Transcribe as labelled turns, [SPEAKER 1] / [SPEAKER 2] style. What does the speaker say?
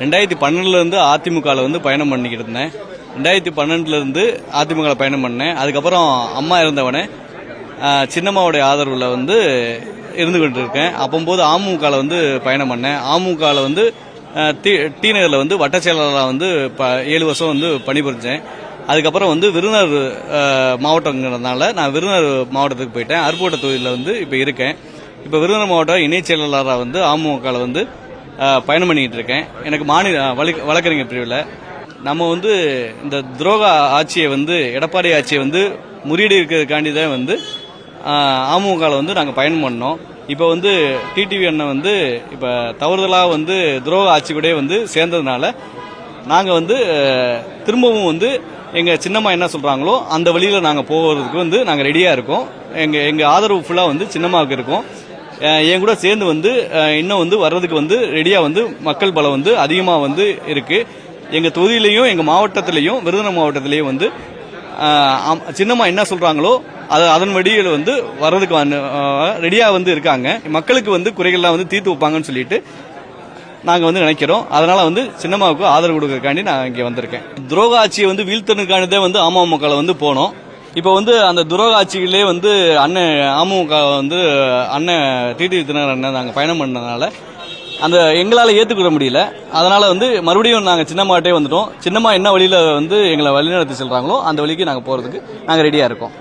[SPEAKER 1] ரெண்டாயிரத்தி பன்னெண்டுலேருந்து அதிமுகவில் வந்து பயணம் பண்ணிக்கிட்டு இருந்தேன். ரெண்டாயிரத்தி பன்னெண்டுலேருந்து அதிமுகவில் பயணம் பண்ணேன். அதுக்கப்புறம் அம்மா இருந்தவனே சின்னம்மாவுடைய ஆதரவில் வந்து இருந்து கொண்டு இருக்கேன். அப்போம்போது அமுகவில் வந்து பயணம் பண்ணேன். அமுகவில் வந்து டி டி நகரில் வந்து வட்ட செயலாளராக வந்து ப ஏழு வருஷம் வந்து பணிபுரிஞ்சேன். அதுக்கப்புறம் வந்து விருதுநகர் மாவட்டங்கிறதுனால நான் விருதுநகர் மாவட்டத்துக்கு போயிட்டேன். அருப்போட்ட தொகுதியில் வந்து இப்போ இருக்கேன். இப்போ விருதுநகர் மாவட்ட இணைச் செயலாளராக வந்து அமுகவில் வந்து பயணம் பண்ணிக்கிட்டு இருக்கேன். எனக்கு மாநில வழக்கறிஞர் பிரிவில். நம்ம வந்து இந்த துரோக ஆட்சியை வந்து எடப்பாடி ஆட்சியை வந்து முறியடி இருக்கிறதுக்காண்டி தான் வந்து அமமுகவில் வந்து நாங்கள் பயணம் பண்ணோம். இப்போ வந்து டிடிவி அண்ணன் வந்து இப்போ தவறுதலாக வந்து துரோக ஆட்சி கூட வந்து சேர்ந்ததுனால நாங்கள் வந்து திரும்பவும் வந்து எங்கள் சின்னம்மா என்ன சொல்கிறாங்களோ அந்த வழியில் நாங்கள் போகிறதுக்கு வந்து நாங்கள் ரெடியாக இருக்கோம். எங்கள் எங்கள் ஆதரவு ஃபுல்லாக வந்து சின்னம்மாவுக்கு இருக்கும். என் கூட சேர்ந்து வந்து இன்னும் வந்து வர்றதுக்கு வந்து ரெடியாக வந்து மக்கள் பலம் வந்து அதிகமாக வந்து இருக்குது எங்கள் தொகுதியிலையும் எங்கள் மாவட்டத்திலையும் விருதுநகர் மாவட்டத்திலையும் வந்து சின்னம்மா என்ன சொல்கிறாங்களோ அது அதன் வழியில் வந்து வர்றதுக்கு ரெடியாக வந்து இருக்காங்க. மக்களுக்கு வந்து குறைகள்லாம் வந்து தீர்த்து வைப்பாங்கன்னு சொல்லிட்டு நாங்கள் வந்து நினைக்கிறோம். அதனால வந்து சின்னம்மாவுக்கு ஆதரவு கொடுக்கறதுக்காண்டி நான் இங்கே வந்திருக்கேன். துரோக ஆட்சியை வந்து வீழ்த்தனுக்கானதே வந்து அமமுகவில் வந்து போனோம். இப்போ வந்து அந்த துரோக ஆட்சியிலே வந்து அண்ணன் அமமுக வந்து அண்ணன் டிடி தினகரன் அண்ணன் நாங்கள் பயணம் பண்ணதுனால அந்த எங்களால் ஏற்றுக்கொள்ள முடியல. அதனால் வந்து மறுபடியும் நாங்கள் சின்னம்மாட்டே வந்துட்டோம். சின்னம்மா என்ன வழியில் வந்து எங்களை வழிநடத்தி செல்கிறாங்களோ அந்த வழிக்கு நாங்கள் போகிறதுக்கு நாங்கள் ரெடியாக இருக்கோம்.